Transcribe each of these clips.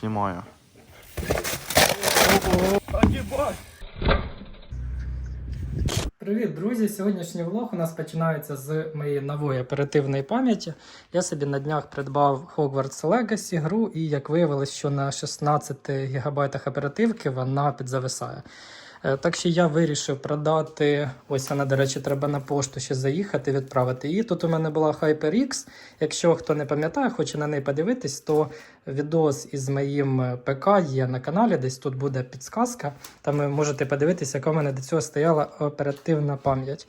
Знімаю. Привіт, друзі! Сьогоднішній влог у нас починається з моєї нової оперативної пам'яті. Я собі на днях придбав Hogwarts Legacy гру, і як виявилось, що на 16 ГБ оперативки вона підзависає. Е, Так що я вирішив продати. Ось вона, до речі, треба на пошту ще заїхати, відправити її. Тут у мене була HyperX. Якщо хто не пам'ятає, хоче на неї подивитись, то відос із моїм е, ПК є на каналі. Десь тут буде підсказка. Там ви можете подивитися, яка в мене до цього стояла оперативна пам'ять.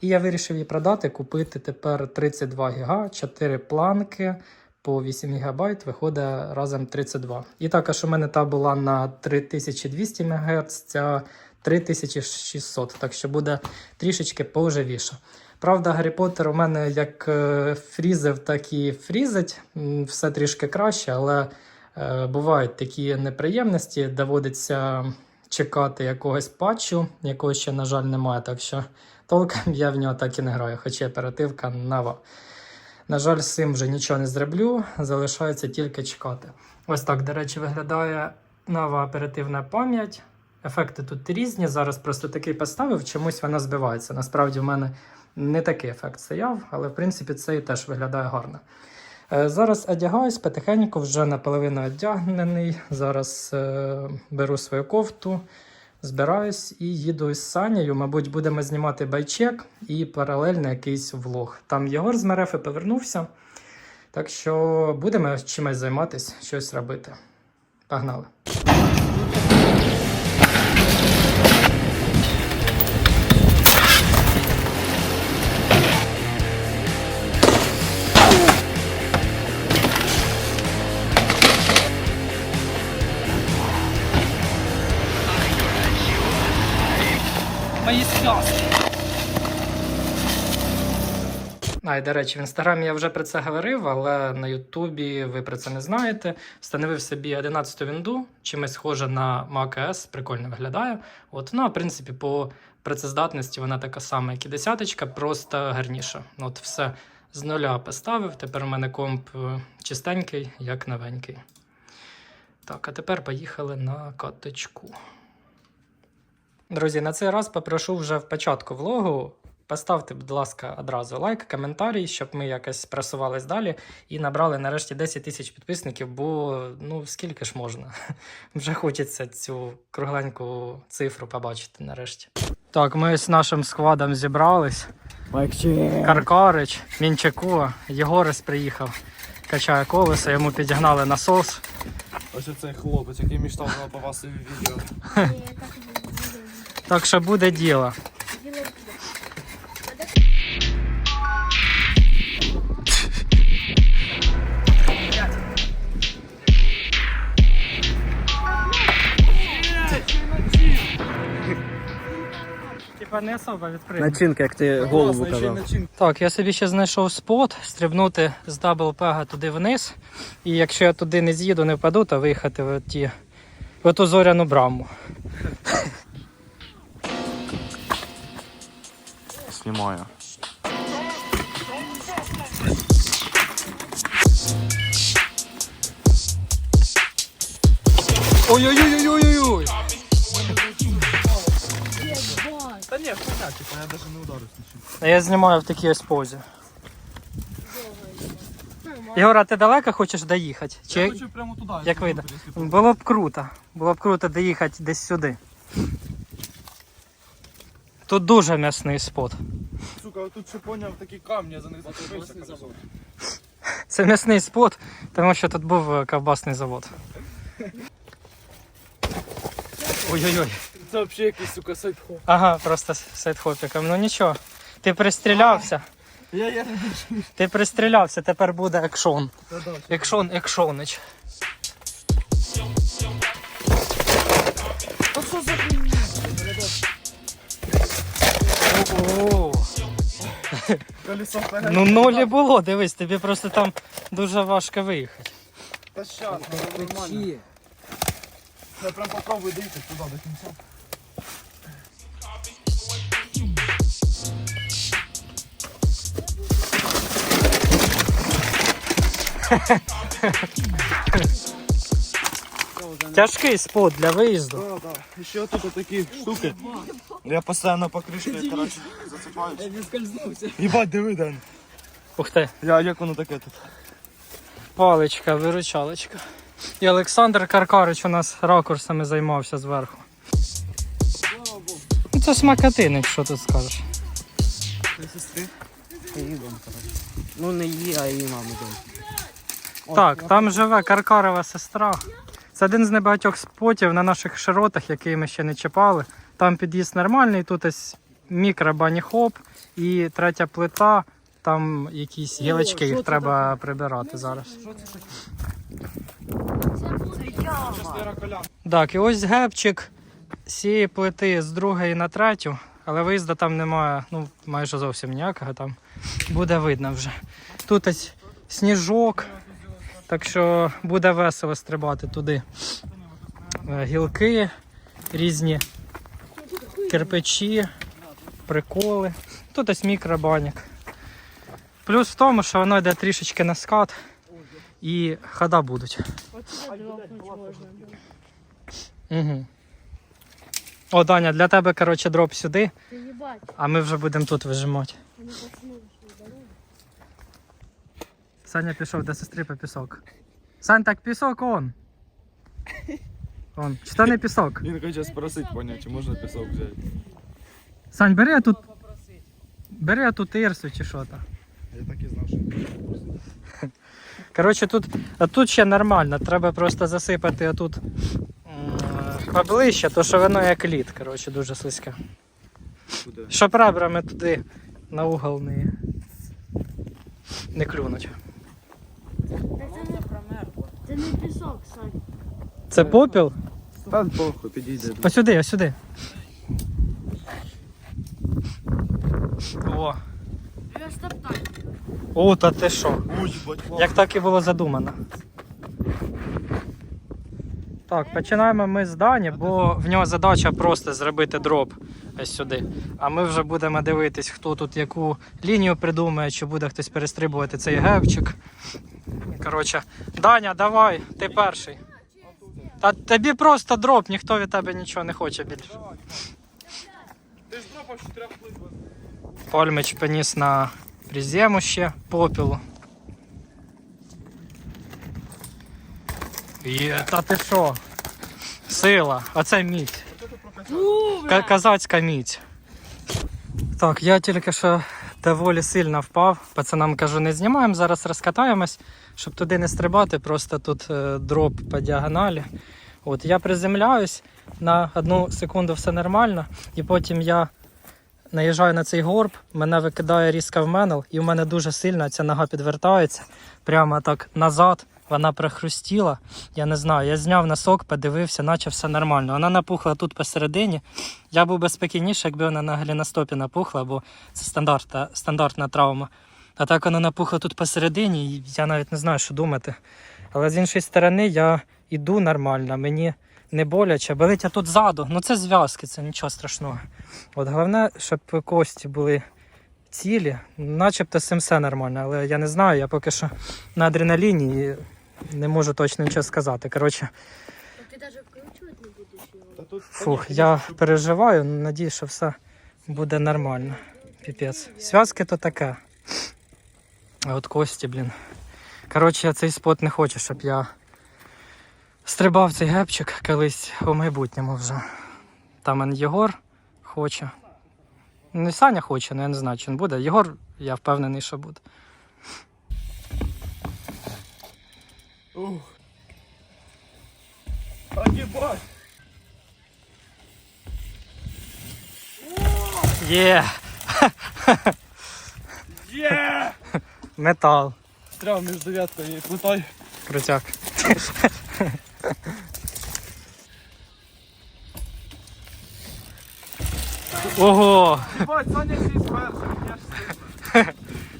І я вирішив її продати, купити тепер 32 ГБ, 4 планки. По 8 ГБ виходить разом 32. І також у мене та була на 3200 МГц, ця 3600, так що буде трішечки поживіше. Правда, Гаррі Поттер у мене як е, фрізив, так і фрізить. Все трішки краще, але е, бувають такі неприємності. Доводиться чекати якогось патчу, якого ще, на жаль, немає. Так що толком я в нього так і не граю, хоча оперативка нова. На жаль, з цим вже нічого не зроблю, залишається тільки чекати. Ось так, до речі, виглядає нова оперативна пам'ять. Ефекти тут різні. Зараз просто такий поставив, чомусь вона збивається. Насправді в мене не такий ефект стояв, але в принципі цей теж виглядає гарно. Е, Зараз одягаюсь потихеньку, вже наполовину одягнений. Зараз е, беру свою кофту, збираюсь і їду із Санєю. Мабуть, будемо знімати байчек і паралельно якийсь влог. Там Єгор з Мерефи повернувся. Так що будемо чимось займатися, щось робити. Погнали! А, і, до речі, в інстаграмі я вже про це говорив, але на Ютубі ви про це не знаєте. Встановив собі 11-ту вінду, чимось схоже на Mac OS, прикольно виглядає. От, ну, в принципі, по працездатності вона така сама, як і десяточка, просто гарніша. От все з нуля поставив. Тепер у мене комп е, чистенький, як новенький. Так, а тепер поїхали на каточку. Друзі, на цей раз попрошу вже в початку влогу. Поставте, будь ласка, одразу лайк, коментарі, щоб ми якось просувались далі і набрали нарешті 10 тисяч підписників, бо ну скільки ж можна? Вже хочеться цю кругленьку цифру побачити нарешті. Так, ми з нашим складом зібрались. Каркарич, Мінчако, Єгорис приїхав, качає колесо, йому підігнали насос. Ось цей хлопець, який мечтав попасти в відео. Так що буде діло. Типа не особо відкрито. Начинка, як ти голову казав. Так, я собі ще знайшов спот, стрибнути з даблпега туди вниз. І якщо я туди не з'їду, не впаду, то виїхати в, ті, в ту зоряну браму. Знімаю. Ой-ой-ой-ой-ой! Та ні, хуйня, типа, я навіть не ударився нічим. А я знімаю в такій ось позі. Ігор, а ти далеко хочеш доїхати? Чи... Я хочу прямо туди. Як вийде? Було б круто. Було б круто доїхати десь сюди. Тут дуже м'ясний спот. Сука, тут ще поняв такі камні, я за них зацепився. колесо. Це м'ясний спот, тому що тут був е, ковбасний завод. Ой-ой-ой. Це взагалі якийсь, сука, сайт-хоп. Ага, просто з сайдхопіком. Ну нічого. Ти пристрілявся. Я, я, Ти пристрілявся, тепер буде екшон. Екшон, екшонич. Та що за хуйня? О, Колесо вперед. ну нолі було, дивись, тобі просто там дуже важко виїхати. Та щас, ну, нормально. Я прям попробую доїхати туди до кінця. Тяжкий спот для виїзду. Да, да. І ще тут такі штуки. Я постійно по кришці, коротше, засипаюсь. Я скользнувся. Їбать, диви. Ух ти. Я, як воно таке тут? Паличка, виручалочка. І Олександр Каркарич у нас ракурсами займався зверху. Ну це смакатинник, що тут скажеш. сестри? Її дом, коротше. Ну не її, а її мами дом. Так, там живе Каркарова сестра. Це один з небагатьох спотів на наших широтах, який ми ще не чіпали. Там під'їзд нормальний, тут ось мікро-бані-хоп і третя плита. Там якісь гілочки, їх треба прибирати зараз. Так, і ось гепчик з цієї плити з другої на третю, але виїзду там немає, ну майже зовсім ніякого там. Буде видно вже. Тут ось сніжок, так що буде весело стрибати туди. Е, Гілки, різні кирпичі, приколи. Тут ось мікробанік. Плюс в тому, що воно йде трішечки на скат і хода будуть. Угу. О, Даня, для тебе, коротше, дроп сюди, а ми вже будемо тут вижимати. Саня пішов до сестри по пісок. Сань, так пісок он. Он. Чи то не пісок? Він хоче спросити, поняв, чи можна пісок взяти. Сань, бери тут. Бери тут ірсу чи що там. Я так і знав, що Коротше, тут, а тут ще нормально, треба просто засипати отут м, поближче, то що воно як лід, коротше, дуже слизьке. Щоб ребрами туди на угол не, не клюнуть. Це не, пісок, Сань. Це попіл? Та похуй, підійде. Ось сюди, ось сюди. О, о, та ти що? Як так і було задумано. Так, починаємо ми з Дані, бо в нього задача просто зробити дроп ось сюди. А ми вже будемо дивитись, хто тут яку лінію придумає, чи буде хтось перестрибувати цей гевчик. Коротше, Даня, давай, ти перший. Та тобі просто дроп, ніхто від тебе нічого не хоче більше. Ти ж дропав чотирьох плит. Пальмич поніс на призему ще попілу. Є, та ти що? Сила, оце міць. Казацька міць. Так, я тільки що доволі сильно впав. Пацанам кажу, не знімаємо, зараз розкатаємось, щоб туди не стрибати, просто тут е, дроп по діагоналі. От я приземляюсь, на одну секунду все нормально, і потім я наїжджаю на цей горб, мене викидає різко в мене, і в мене дуже сильно ця нога підвертається прямо так назад. Вона прихрустіла. Я не знаю, я зняв носок, подивився, наче все нормально. Вона напухла тут посередині. Я був би спокійніше, якби вона на гліностопі напухла, бо це стандартна, стандартна травма. А так вона напухла тут посередині, і я навіть не знаю, що думати. Але з іншої сторони, я йду нормально, мені не боляче. Болить а тут ззаду. Ну це зв'язки, це нічого страшного. От головне, щоб кості були цілі, начебто з все нормально, але я не знаю, я поки що на адреналіні не можу точно нічого сказати. Коротше, ти навіть вкручувати не будеш його. Фух, я переживаю, надію, що все буде нормально. Піпець. Зв'язки то таке. А от кості, блін. Коротше, цей спот не хоче, щоб я стрибав цей гепчик колись у майбутньому вже. Там Єгор хоче. Не Саня хоче, але я не знаю, чи він буде. Єгор, я впевнений, що буде. Ух. А їбать! Є! Є! Метал. Стряв між дев'яткою і плитою. Крутяк. Ого! Їбать, Саня сість перший, я ж.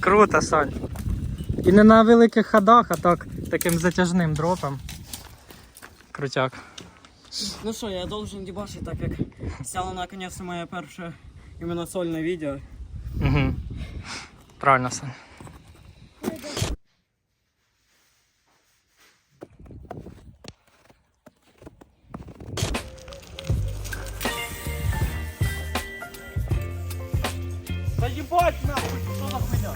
Круто, Сань. І не на великих ходах, а так таким затяжним дропом. Крутяк. Ну що, я должен дебашить, так як сяло наконец моє перше іменно сольне відео. Угу. Правильно Сань. Да ебать нахуй, что за хуйня?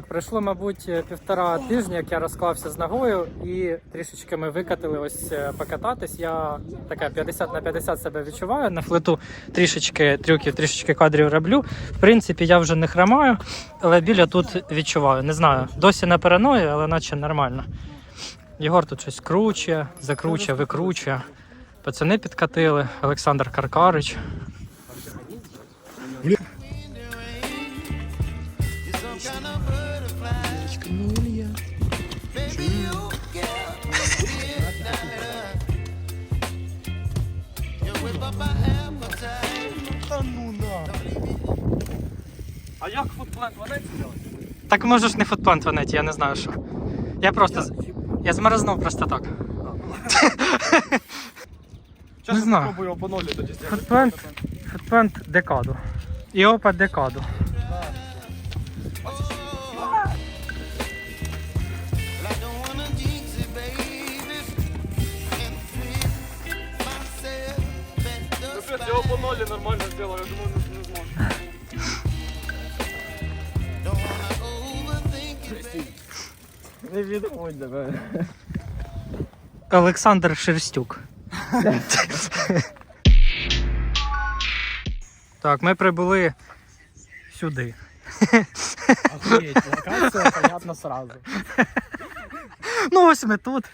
Так, пройшло, мабуть, півтора тижня, як я розклався з ногою, і трішечки ми викатили ось е, покататись. Я таке 50 на 50 себе відчуваю. На флету трішечки трюків, трішечки кадрів роблю. В принципі, я вже не хромаю, але біля тут відчуваю. Не знаю, досі не параною, але наче нормально. Єгор тут щось круче, закручує, викручує. Пацани підкатили, Олександр Каркарич. А як футплент ванець зробити? Так можеш не футплент ванеті, я не знаю що. Я просто. з- Я зморознув просто так. Сейчас Не знаю. попробую його по нолі тоді зробити. Футплент, футплент декаду. І опа декаду. Я по нолі нормально зробив, я думаю, не зможу. Не відходь давай. Олександр Шерстюк. так, ми прибули сюди. Охуеть, локация понятно сразу. Ну ось ми тут.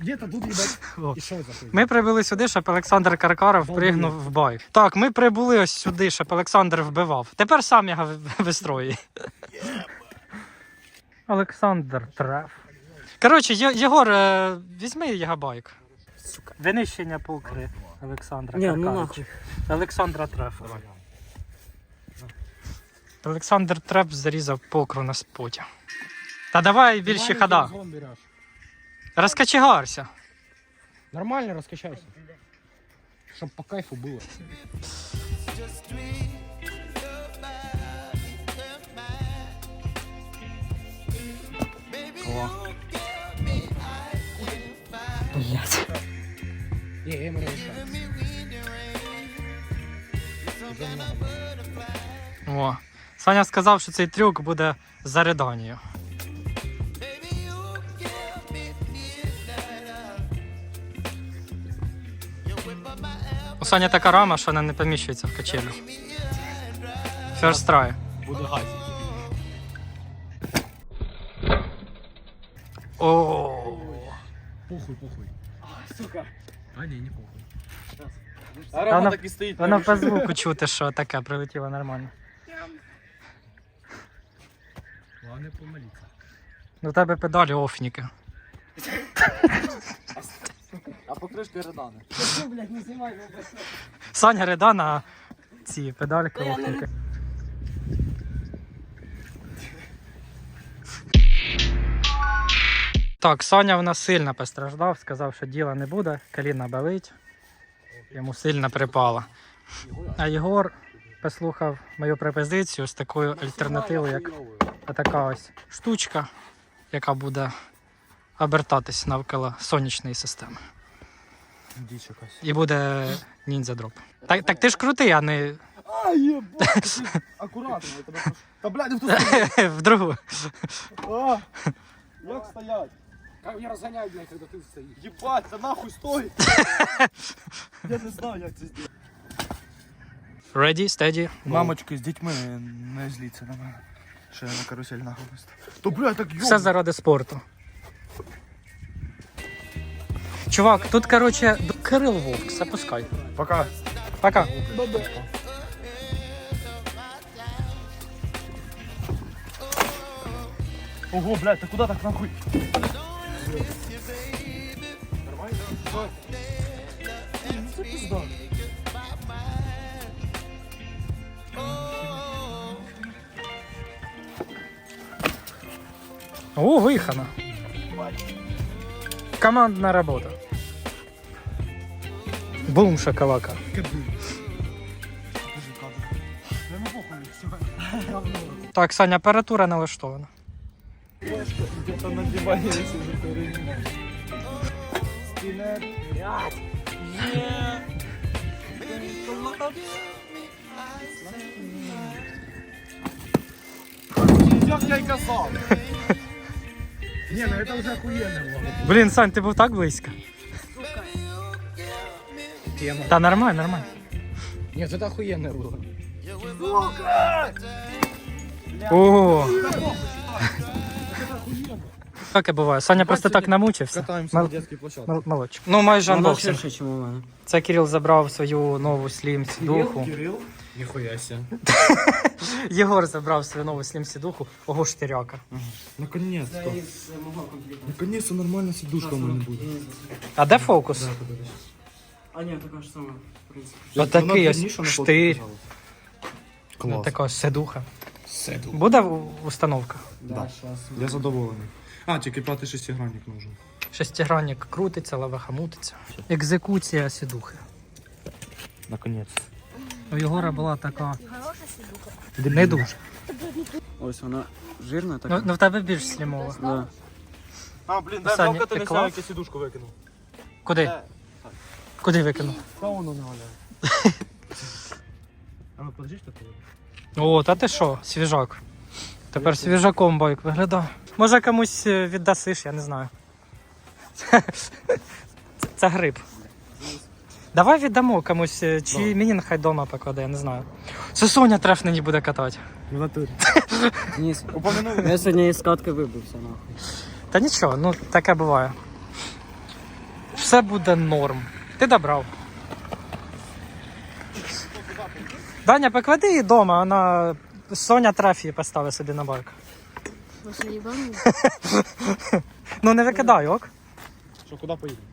Где-то тут, О. за хуйня? Ми прибули сюди, щоб Олександр Каркаров пригнув в бай. Так, ми прибули ось сюди, щоб Олександр вбивав. Тепер сам його в- вистрої. Олександр треф. Коротше, Є- Єгор, е, візьми його байк. Винищення покри Олександра. Не, ну Каркарича. нахуй. Олександра Трефа. Олександр Треф зарізав покру на споті. Та давай більше хода. Разгон берешь. Розкачегарся. Нормально раскачайся. Чтоб по кайфу было. Блять. Не, МР О. Саня сказав, що цей трюк буде за Реданією. Саня така рама, що вона не поміщується в качелю. First try. Буду газить. О. Похуй, похуй. Сука. А, не, не похуй. А вона- так і стоїть. Навіщо? по звуку чути, що таке прилетіло нормально. Главное помолиться. Ну, у тебе педалі офніки. А покришки Редани. Саня Редана, а ці педальки офніки. Так, Саня в нас сильно постраждав, сказав, що діла не буде, коліна болить, йому сильно припало. А Єгор послухав мою пропозицію з такою альтернативою, як така ось штучка, яка буде обертатись навколо сонячної системи. Діч якась. І буде ніндзя дроп. Так, так ти ж крутий, а не А, єбать, акуратно, я тебе прошу. Та блядь, не в ту сторону. в другу. А, Як стоять? Как меня разгоняют, блядь, когда ты стоишь? Єбать, та нахуй стой! Я не знаю, як це зробити. Ready, steady. Мамочки з дітьми не зліться на мене. Що я на карусель нахуй. То блядь, так йо. Все заради спорту. Чувак, тут, короче, Кирил Вовк, запускай. Пока. Пока. Ого, блядь, та куди так нахуй? О, виїхано. Командна робота. Бум шоколака. Прямо похуй, все. Так, Саня, апаратура налаштована. Где-то на диване сидит перед Стінет. Як я й казав. Не, ну это уже охуенно было. Блін, Сань, ти був так близько. Тема. Та нормально, нормально. Нет, это охуенно было. О. Так і буває. Саня просто так намучився. Катаемся Мал- на детской площадке. мал- Молодчик. Ну, майже Вона анбоксинг. ширше, ніж у мене. Це Кирил забрав свою нову слім сідуху. Кирилл? Нихуя себе. Єгор забрав свою нову слім сідуху. Ого, штиряка. Наконец-то. Наконец-то нормальная сидушка у мене буде. А де фокус? А ні, така ж сама, в принципі. Отакий ось штир. Клас. Така ось сидуха. Седу. Буде у- установка? Да. щас. Я задоволений. А, тільки п'ятий шестигранник нужен. Шестигранник крутиться, лаваха мутиться. Екзекуція сідухи. Наконец. У Єгора була така. Хороша. Не дуже. Ось вона жирна Ну, така. ну в тебе більш слімова. Да. А, блін, дай, Саня, жалко, ти не пекла? зняв, як викинув. Куди? Куди викинув? Та воно нагаляє. А ну подожди, що ти? О, та ти що, свіжак. Тепер свіжаком байк виглядає. Може комусь е, віддасиш, я не знаю. Це, це гриб. Давай віддамо комусь, е, чи мені нехай вдома покладе, я не знаю. Це Соня треф нині буде катати. В натурі. Ні, я сьогодні із катки вибився, нахуй. Та нічого, ну таке буває. Все буде норм. Ти добрав. Даня, поклади її вдома, вона. Соня трафії поставить собі на байк. Ну не викидай, ок? Що, куди поїдемо?